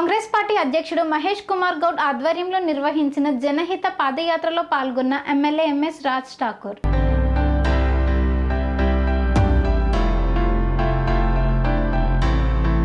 అధ్యక్షుడు మహేష్ కుమార్ గౌడ్ ఆధ్వర్యంలో నిర్వహించిన జనహిత పాదయాత్రలో పాల్గొన్న ఎమ్మెల్యే ఎంఎస్ రాజ్ ఠాకూర్.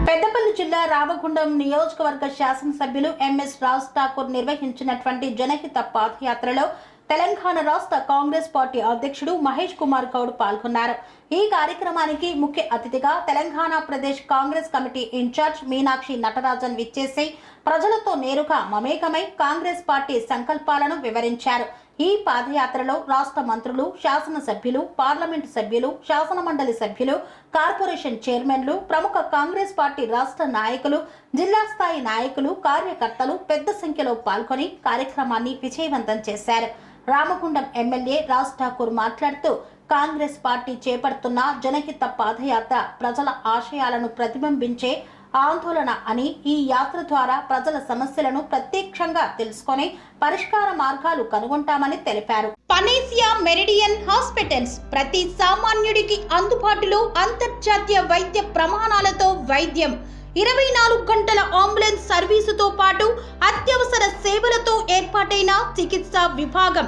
పెద్దపల్లి జిల్లా రామగుండం నియోజకవర్గ శాసనసభ్యులు ఎంఎస్ రాజ్ ఠాకూర్ నిర్వహించినటువంటి జనహిత పాదయాత్రలో తెలంగాణ రాష్ట్ర కాంగ్రెస్ పార్టీ అధ్యక్షుడు మహేష్ కుమార్ గౌడ్ పాల్గొన్నారు. ఈ కార్యక్రమానికి ముఖ్య అతిథిగా Telangana Pradesh Congress committee in charge Meenakshi Natarajan విచ్చేసి ప్రజలతో నేరుగా మమేకమై కాంగ్రెస్ పార్టీ సంకల్పాలను వివరించారు. ఈ పాదయాత్రలో రాష్ట్ర మంత్రులు శాసనసభ్యులు పార్లమెంటు సభ్యులు శాసన మండలి సభ్యులు కార్పొరేషన్ చైర్మన్లు ప్రముఖ కాంగ్రెస్ పార్టీ రాష్ట్ర నాయకులు జిల్లా స్థాయి నాయకులు కార్యకర్తలు పెద్ద సంఖ్యలో పాల్గొని కార్యక్రమాన్ని విజయవంతం చేశారు. రామగుండం ఎమ్మెల్యే రాజ్ ఠాకూర్ మాట్లాడుతూ కాంగ్రెస్ పార్టీ చేపడుతున్న జనహిత పాదయాత్ర ప్రజల ఆశయాలను ప్రతిబింబించే ఆందోళన అని ఈ యాత్ర ద్వారా ప్రజల సమస్యలను ప్రత్యక్షంగా తెలుసుకొని పరిష్కార మార్గాలు కనుగొంటామని తెలిపారు. పనేసియా మెరిడియన్ హాస్పిటల్స్ ప్రతి సామాన్యుడికి అందుబాటులో అంతర్జాతీయ వైద్య ప్రమాణాలతో వైద్యం. ఇరవై నాలుగు గంటల అంబులెన్స్ సర్వీసుతో పాటు అత్యవసర సేవలతో ఏర్పాటైన చికిత్సా విభాగం.